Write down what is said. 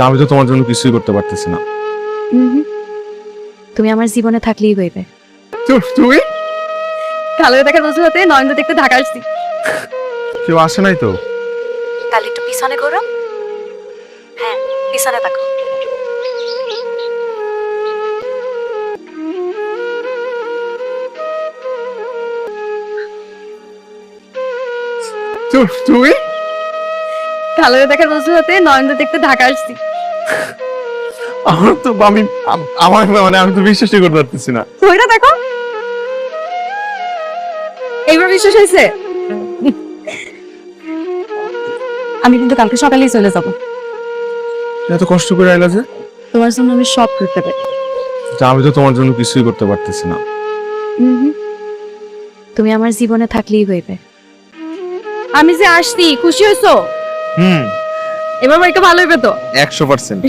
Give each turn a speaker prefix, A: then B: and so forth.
A: আমি তো তোমার জন্য কিছুই করতে পারতেছি না।
B: তুমি আমার জীবনে থাকলেই হইবে।
A: তুমি?
B: কালো দেখার বসে দেখতে ঢাকা আসছি।
A: কেউ আসে নাই তো?
B: তাহলে একটু পিছনে করো হ্যাঁ পিছনে তাকো
A: তুমি?
B: কালো দেখার বসে নয়ন দেখতে ঢাকা আসছি।
A: আমার তো আমি আমার মানে আমি তো বিশ্বাসই করতে পারতেছি না।
B: ওইটা দেখো। এইবার বিশ্বাস হয়েছে? আমি কিন্তু কালকে সকালেই চলে যাব।
A: এত কষ্ট করে আইলা যে।
B: তোমার জন্য আমি সব করতে পারি।
A: আমি তো তোমার জন্য কিছুই করতে পারতেছি না।
B: তুমি আমার জীবনে থাকলেই হইবে। আমি যে আসছি খুশি হয়েছো?
A: হুম।
B: এবার বাড়িটা ভালো হইবে তো?
A: একশো পার্সেন্ট।